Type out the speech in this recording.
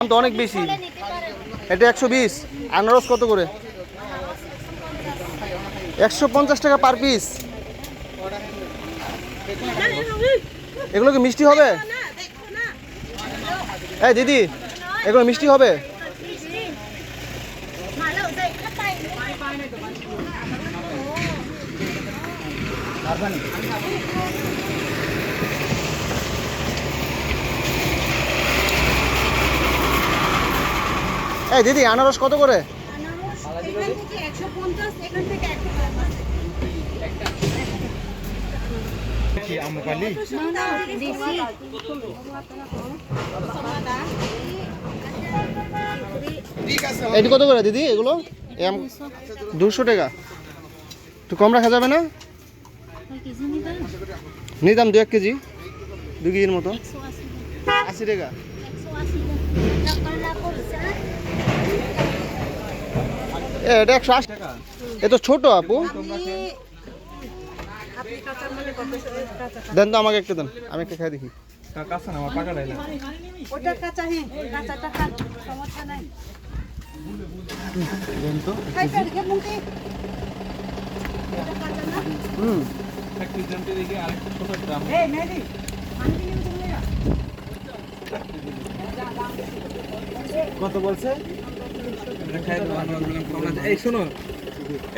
দাম তো অনেক বেশি। এটা একশো বিশ। আনারস কত করে? একশো পঞ্চাশ টাকা পার পিস। এগুলো কি মিষ্টি হবে? এই দিদি, এগুলো মিষ্টি হবে? এই দিদি আনারস কত করে? এটি কত করে দিদি এগুলো? দুশো টাকা। একটু কম রাখা যাবে না? নিতাম দু এক কেজি দু কেজির মতো। আশি আশি টাকা একশো আশি টাকা করছে এ এটা একশো আশি টাকা। এ তো ছোট আপু। দেন তো আমাকে একটা দেন আমি একটা খাই দেখি। হুম। কত বলছে? এই শোনো